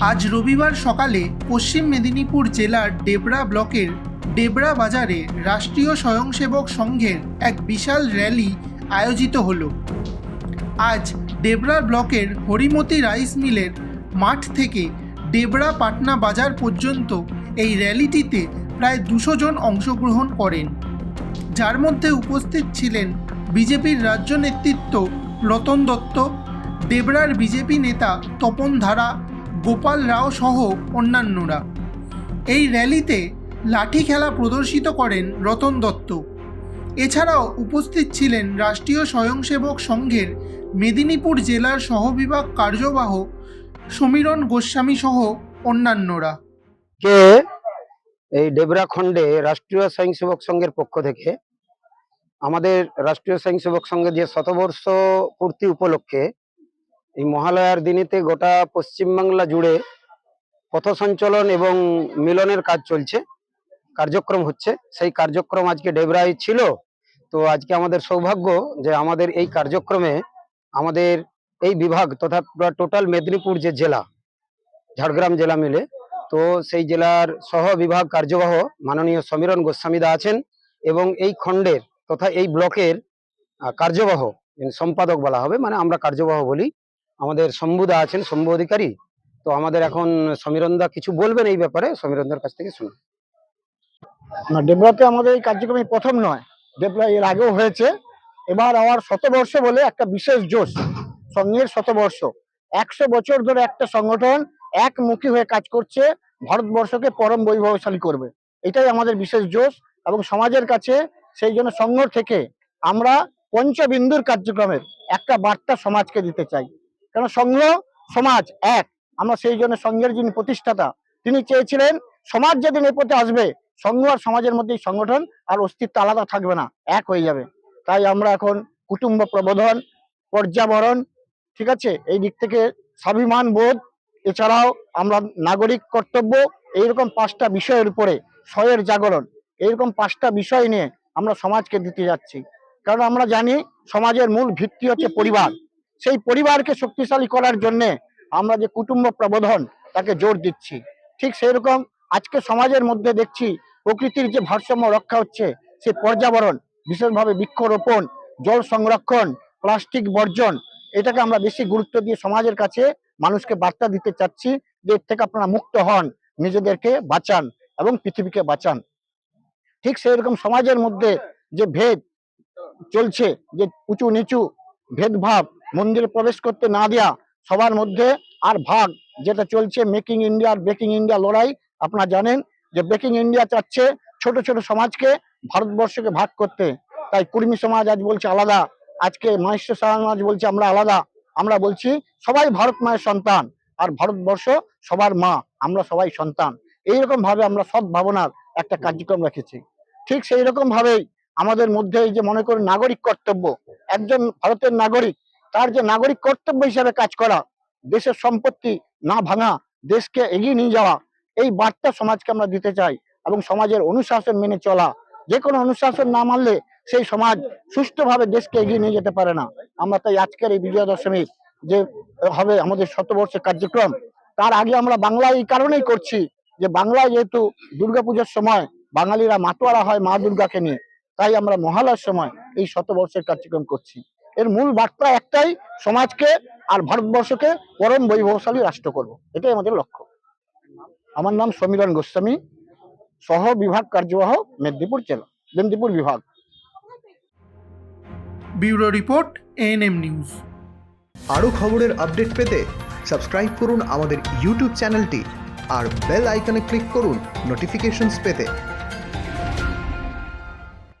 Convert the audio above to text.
আজ রবিবার সকালে পশ্চিম মেদিনীপুর জেলার ডেবরা ব্লকের ডেবরা বাজারে রাষ্ট্রীয় স্বয়ংসেবক সংঘের এক বিশাল র্যালি আয়োজিত হল। আজ ডেবরা ব্লকের হরিমতি রাইস মিলের মাঠ থেকে ডেবরা পাটনা বাজার পর্যন্ত এই র্যালিটিতে প্রায় দুশো জন অংশগ্রহণ করেন। যার মধ্যে উপস্থিত ছিলেন বিজেপির রাজ্য নেতৃত্ব রতন দত্ত, ডেবরার বিজেপি নেতা তপন ধারা গোপাল রাও সহ অন্যান্যরা। এই র্যালিতে লাঠি খেলা প্রদর্শিত করেন রতন দত্ত। এছাড়াও উপস্থিত ছিলেন রাষ্ট্রীয় স্বয়ংসেবক সংঘের মেদিনীপুর জেলার সহবিভাগ কার্যবাহ সমীরণ গোস্বামী সহ অন্যান্যরা। কে এই ডেবরা খণ্ডে রাষ্ট্রীয় স্বয়ংসেবক সংঘের পক্ষ থেকে আমাদের রাষ্ট্রীয় স্বয়ংসেবক সংঘের যে শতবর্ষ পূর্তি উপলক্ষে এই মহালয়ার দিনেতে গোটা পশ্চিমবাংলা জুড়ে পথ সঞ্চলন এবং মিলনের কাজ চলছে, কার্যক্রম হচ্ছে। সেই কার্যক্রম আজকে ডেবরায় ছিল। তো আজকে আমাদের সৌভাগ্য যে আমাদের এই কার্যক্রমে আমাদের এই বিভাগ তথা টোটাল মেদিনীপুর যে জেলা, ঝাড়গ্রাম জেলা মিলে, তো সেই জেলার সহ বিভাগ কার্যবাহ মাননীয় সমীরণ গোস্বামীদা আছেন এবং এই খণ্ডের তথা এই ব্লকের কার্যবাহ, সম্পাদক বলা হবে মানে আমরা কার্যবাহ বলি আমাদের শম্ভুদা আছেন শম্ভু অধিকারী। তো আমাদের এখন সমীরণদা কিছু বলবেন এই ব্যাপারে? সমীরণদার কাছ থেকে শুনুন। না ডেবরাতে আমাদের এই কার্যক্রম প্রথম নয়। ডেবরা এর আগেও হয়েছে। এবার আমার শতবর্ষ বলে একটা বিশেষ জোশ সঙ্গের শতবর্ষ। একশো বছর ধরে একটা সংগঠন একমুখী হয়ে কাজ করছে, ভারতবর্ষকে পরম বৈভবশালী করবে। এটাই আমাদের বিশেষ জোশ এবং সমাজের কাছে সেই জন্য সংঘ থেকে আমরা পঞ্চবিন্দুর কার্যক্রমের একটা বার্তা সমাজকে দিতে চাই। কেন সংঘ, সমাজ এক। আমরা সেই জন্য সংঘের যিনি প্রতিষ্ঠাতা, তিনি চেয়েছিলেন সমাজ যেদিন এ পথে আসবে, সংঘ আর সমাজের মধ্যে সংগঠন আর অস্তিত্ব আলাদা থাকবে না, এক হয়ে যাবে। তাই আমরা এখন কুটুম্ব প্রবোধন, পর্যাবরণ, ঠিক আছে? এই দিক থেকে স্বাভিমান বোধ, এছাড়াও আমরা নাগরিক কর্তব্য, এইরকম পাঁচটা বিষয়ের উপরে স্বয়ের জাগরণ, এইরকম পাঁচটা বিষয় নিয়ে আমরা সমাজকে দিতে যাচ্ছি। কারণ আমরা জানি সমাজের মূল ভিত্তি হচ্ছে পরিবার। সেই পরিবারকে শক্তিশালী করার জন্য আমরা যে কুটুম্ব প্রবোধন তাকে জোর দিচ্ছি। ঠিক সেই রকম আজকে সমাজের মধ্যে দেখছি, প্রকৃতির যে ভারসাম্য রক্ষা হচ্ছে সেই পর্যাবরণ, বিশেষভাবে বৃক্ষরোপণ, জল সংরক্ষণ, প্লাস্টিক বর্জন, এটাকে আমরা বেশি গুরুত্ব দিয়ে সমাজের কাছে মানুষকে বার্তা দিতে চাচ্ছি যে এর থেকে আপনারা মুক্ত হন, নিজেদেরকে বাঁচান এবং পৃথিবীকে বাঁচান। ঠিক সেই রকম সমাজের মধ্যে যে ভেদ চলছে, যে উঁচু নিচু ভেদভাব মন্দিরে প্রবেশ করতে না দেয়া সবার মধ্যে আর ভাগ, যেটা চলছে মেকিং ইন্ডিয়া আর ব্রেকিং ইন্ডিয়া লড়াই। আপনারা জানেন যে বেকিং ইন্ডিয়া চাচ্ছে ছোট ছোট সমাজকে ভারতবর্ষকে ভাগ করতে। তাই কুর্মী সমাজ আজ বলছে আলাদা, আজকে মহেশ্ব সমাজ বলছে আমরা আলাদা। আমরা বলছি সবাই ভারত মায়ের সন্তান আর ভারতবর্ষ সবার মা, আমরা সবাই সন্তান। এইরকম ভাবে আমরা সৎ ভাবনার একটা কার্যক্রম রেখেছি। ঠিক সেই রকম ভাবেই আমাদের মধ্যে এই যে মনে করি নাগরিক কর্তব্য, একজন ভারতের নাগরিক তার যে নাগরিক কর্তব্য হিসাবে কাজ করা, দেশের সম্পত্তি না ভাঙা, দেশকে এগিয়ে নিয়ে যাওয়া, এই বার্তা সমাজকে আমরা দিতে চাই এবং সমাজের অনুশাসন মেনে চলা। যে কোনো অনুশাসন না মানলে সেই সমাজ সুষ্ঠুভাবে দেশকে এগিয়ে নিয়ে যেতে পারে না। আমরা তাই আজকের এই বিজয়া দশমী যে হবে আমাদের শতবর্ষের কার্যক্রম, তার আগে আমরা বাংলা এই কারণেই করছি যে বাংলায় যেহেতু দুর্গাপূজার সময় বাঙালিরা মাতোয়ারা হয় মা দুর্গাকে নিয়ে, তাই আমরা মহালয়ার সময় এই শতবর্ষের কার্যক্রম করছি। এর মূল বার্তা একটাই সমাজকে আর ভারতবর্ষকে পরম বৈভবশালী রাষ্ট্র করব। এটাই আমাদের লক্ষ্য। আমার নাম সমীরণ গোস্বামী সহ বিভাগ কার্যবাহ মেদিনীপুর জেলা মেদিনীপুর বিভাগ। Bureau report ANM news. আরও খবরের আপডেট পেতে সাবস্ক্রাইব করুন আমাদের ইউটিউব চ্যানেলটি আর বেল আইকনে ক্লিক করুন নোটিফিকেশনস পেতে।